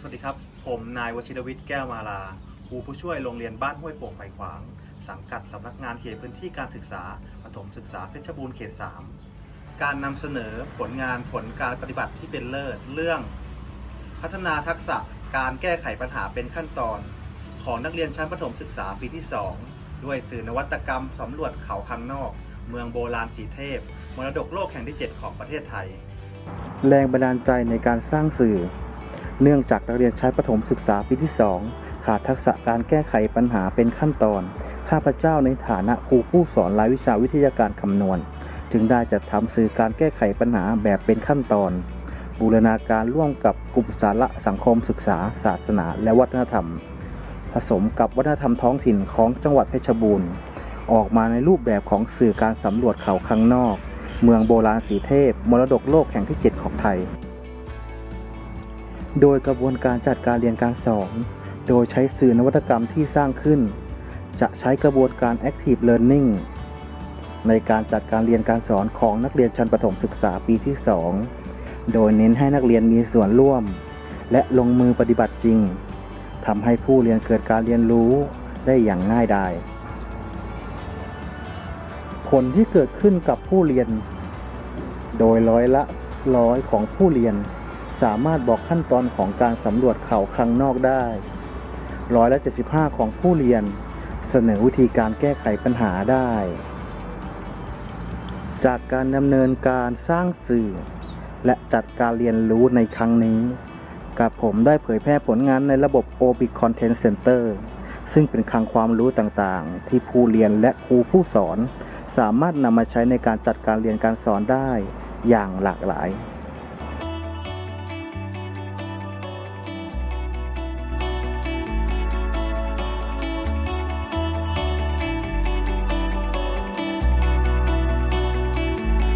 สวัสดีครับ ผมนายวชิรวิทย์แก้วมาลา ครูผู้ช่วยโรงเรียนบ้านห้วยโป่งไผ่ขวาง สังกัดสำนักงานเขตพื้นที่การศึกษาปฐมศึกษาเพชรบูรณ์เขต 3 การนำเสนอผลงานผลการปฏิบัติที่เป็นเลิศเรื่อง พัฒนาทักษะการแก้ไขปัญหาเป็นขั้นตอน ของนักเรียนชั้นประถมศึกษาปีที่ 2 ด้วยสื่อนวัตกรรมสำรวจเขาข้างนอก เมืองโบราณสีเทพมรดกโลกแห่งที่ 7 ของประเทศไทย แรงบันดาลใจในการสร้างสื่อ เนื่องจากนักเรียนชั้นประถมศึกษาปีที่ 2 ขาดทักษะการแก้ไขปัญหาเป็นขั้นตอน ข้าพเจ้าในฐานะครูผู้สอนรายวิชาวิทยาการคำนวณ จึงได้จัดทำสื่อการแก้ไขปัญหาแบบเป็นขั้นตอน บูรณาการร่วมกับกลุ่มสาระสังคมศึกษา ศาสนา และวัฒนธรรม ผสมกับวัฒนธรรมท้องถิ่นของจังหวัดเพชรบูรณ์ ออกมาในรูปแบบของสื่อการสำรวจเขาข้างนอก เมืองโบราณสีเทพ มรดกโลกแห่งที่ 7 ของไทย โดยกระบวนการจัดการเรียนการสอน โดยใช้สื่อนวัตกรรมที่สร้างขึ้น จะใช้กระบวนการ Active Learning ในการจัดการเรียนการสอนของนักเรียนชั้นประถมศึกษาปีที่ 2 โดยเน้นให้นักเรียนมีส่วนร่วม และลงมือปฏิบัติจริงทำให้ผู้เรียนเกิดการเรียนรู้ได้อย่างง่ายดายผลที่เกิดขึ้นกับผู้เรียน โดยร้อยละร้อยของผู้เรียน สามารถบอกขั้นตอนของการสำรวจเขาข้งนอกได้ร้อยละ75 ของผู้เรียน เสนอวิธีการแก้ไขปัญหาได้ จากการดำเนินการสร้างสื่อ และจัดการเรียนรู้ในครั้งนี้กับผมได้เผยแพร่ผลงานในระบบ OB Content Center ซึ่งเป็นคลังความรู้ต่างๆ ที่ผู้เรียนและครูผู้สอน สามารถนำมาใช้ในการจัดการเรียนการสอนได้อย่างหลากหลาย